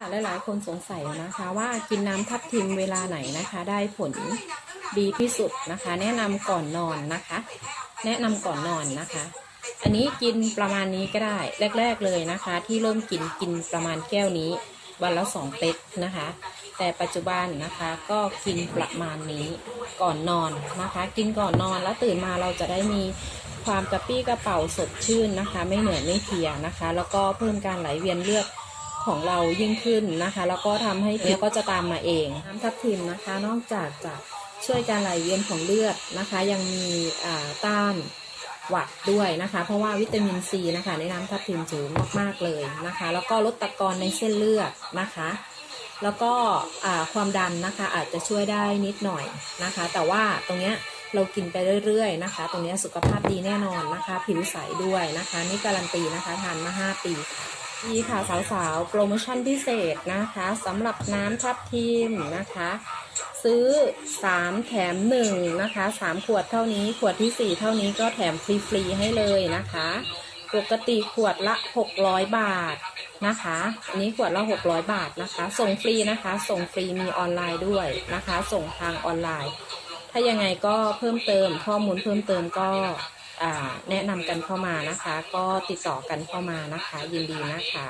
ค่ะหลายๆ คนสงสัยนะคะว่ากินน้ำทับทิมเวลาไหนนะคะ ได้ผลดีที่สุดนะคะ แนะนำก่อนนอนนะคะ แนะนำก่อนนอนนะคะ อันนี้กินประมาณนี้ก็ได้แรก ๆเลยนะคะ ที่เริ่มกินกินประมาณแก้วนี้ วันละสองเป๊กนะคะ แต่ปัจจุบันนะคะก็กินประมาณนี้ก่อนนอนนะคะ กินก่อนนอนแล้วตื่นมาเราจะได้มีความกระปี้กระเป๋าสดชื่นนะคะ ไม่เหนื่อยไม่เพลียนะคะ แล้วก็เพิ่มการไหลเวียนเลือด ของเรายิ่งขึ้นนะคะ แล้วก็ทำให้เนื้อก็จะตามมาเองน้ำทับทิมนะคะ นอกจากจะช่วยการไหลเวียนของเลือดนะคะ ยังมีอ่าต้านหวัดด้วยนะคะ เพราะว่าวิตามินซีนะคะ ในน้ำทับทิมสูงมากๆเลยนะคะ แล้วก็ลดตะกอนในเส้นเลือดนะคะ แล้วก็อ่าความดันนะคะอาจจะช่วยได้นิดหน่อยนะคะ แต่ว่าตรงเนี้ยเรากินไปเรื่อยๆนะคะ ตรงเนี้ยสุขภาพดีแน่นอนนะคะ ผิวใสด้วยนะคะ นี่การันตีนะคะ ทานมา 5 ปีค่ะีค่ะสาวๆ โปรโมชั่นพิเศษนะคะสำหรับน้ำทับทิมนะคะ ซื้อ 3 แถม 1 นะคะ 3 ขวดเท่านี้ ขวดทีสี่ 4 เท่านี้ก็แถมฟรีๆให้เลยนะคะ ปกติขวดละ 600 บาทนะคะอันนี้ขวดละ 600 บาทนะคะ ส่งฟรีนะคะ ส่งฟรีมีออนไลน์ด้วยนะคะ ส่งทางออนไลน์ ถ้ายังไงก็เพิ่มเติมข้อมูลเพิ่มเติมก็ แนะนำกันเข้ามานะคะ ก็ติดต่อกันเข้ามานะคะ ยินดีนะคะ